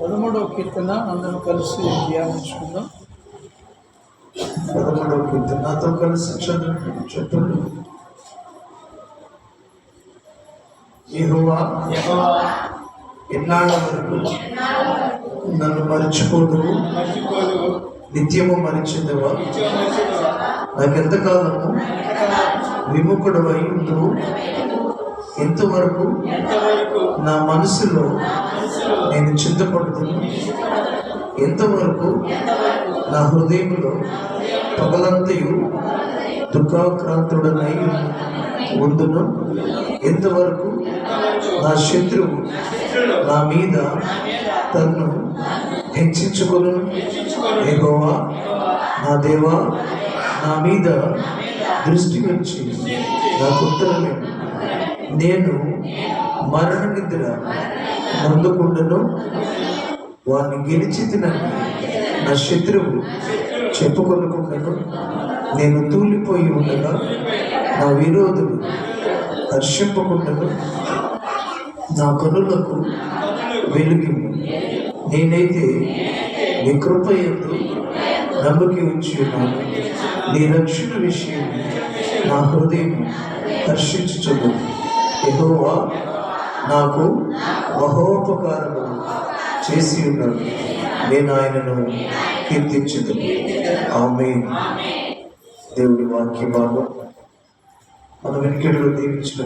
పదమూడవ కీర్తన అందరం కలిసి ధ్యానించుకుందాం. పదమూడవ కీర్తన నాతో కలిసి చదువు చెప్పండి యెహోవా యెహోవా ఎన్నాళ్ళ వరకు నన్ను మర్చిపోదు నిత్యము మరిచిందవా. నాకెంతకాలము విముఖుడు అయి ఉందువు? ఎంతవరకు నా మనసులో నేను చింతపడుతును ఎంతవరకు నా హృదయంలో పగలంతయు దుఃఖాక్రాంతుడనై ఉందును ఎంతవరకు నా శత్రువు నా మీద తన్ను హెచ్చించుకొను యెహోవా నా దేవా నా మీద దృష్టి వచ్చి నాకు ఉత్తరమే నేను మరణ నిద్ర నందుకుండను వారిని గెలిచి తినని నా శత్రువు చెప్పుకొనుకుండను నేను తూలిపోయి ఉండగా నా విరోధులు హర్షింపకుండను నా కనులకు వెలుగు. నేనైతే నీ కృప ఎందు నమ్మకి ఉంచి ఉన్నాను. నీ రక్షణ విషయం నా హృదయం హర్షించుచుంది ఎహోవా నాకు మహోపకారము చేసి ఉన్నాను నేను ఆయనను కీర్తించదు ఆమె దేవుడి వాక్య భాగం మన వెనుకడు దీవించిన